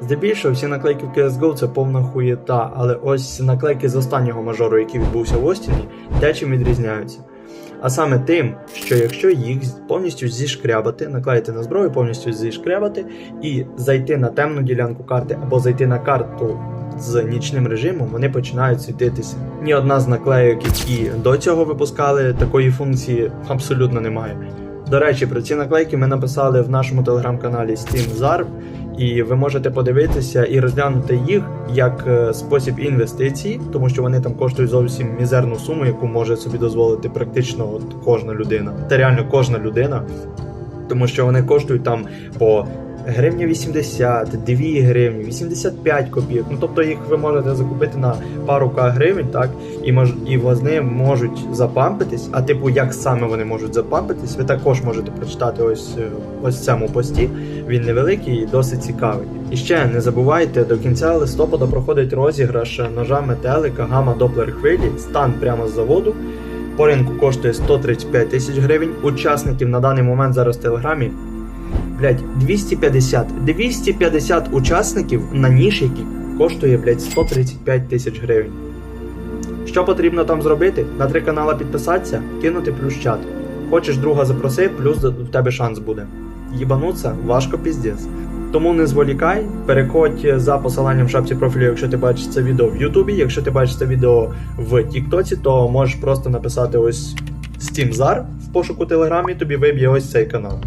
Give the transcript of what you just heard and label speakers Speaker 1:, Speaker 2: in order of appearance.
Speaker 1: Здебільшого всі наклейки в CSGO це повна хуєта, але ось наклейки з останнього мажору, який відбувся в Остіні, дечим відрізняються. А саме тим, що якщо їх повністю зішкрябати, наклеїти на зброю, повністю зішкрябати і зайти на темну ділянку карти або зайти на карту з нічним режимом, вони починають світитися. Ні одна з наклейок, які до цього випускали, такої функції абсолютно немає. До речі, про ці наклейки ми написали в нашому телеграм-каналі SteamZarv, і ви можете подивитися і розглянути їх як е, спосіб інвестиції, тому що вони там коштують зовсім мізерну суму, яку може собі дозволити практично от кожна людина. Та реально кожна людина, тому що вони коштують там по гривня 80, 2 гривні, 85 копійок. Ну тобто їх ви можете закупити на пару гривень, так і мож і вони можуть запампитись. А типу, як саме вони можуть запампитись, ви також можете прочитати ось е, ось цьому пості. Він невеликий і досить цікавий. І ще не забувайте, до кінця листопада проходить розіграш ножа метелика гама Доплер хвилі, стан прямо з заводу. По ринку коштує 135 тисяч гривень. Учасників на даний момент зараз в телеграмі. Блять, 250. 250 учасників на ніж, який коштує, блять, 135 тисяч гривень. Що потрібно там зробити? На три канала підписатися, кинути плюс чат. Хочеш друга запроси, плюс в тебе шанс буде. Їбануться важко піздець. Тому не зволікай, переходь за посиланням в шапці профілю, якщо ти бачиш це відео в Ютубі. Якщо ти бачиш це відео в Тіктоці, то можеш просто написати ось SteamZar в пошуку Телеграмі, тобі виб'є ось цей канал.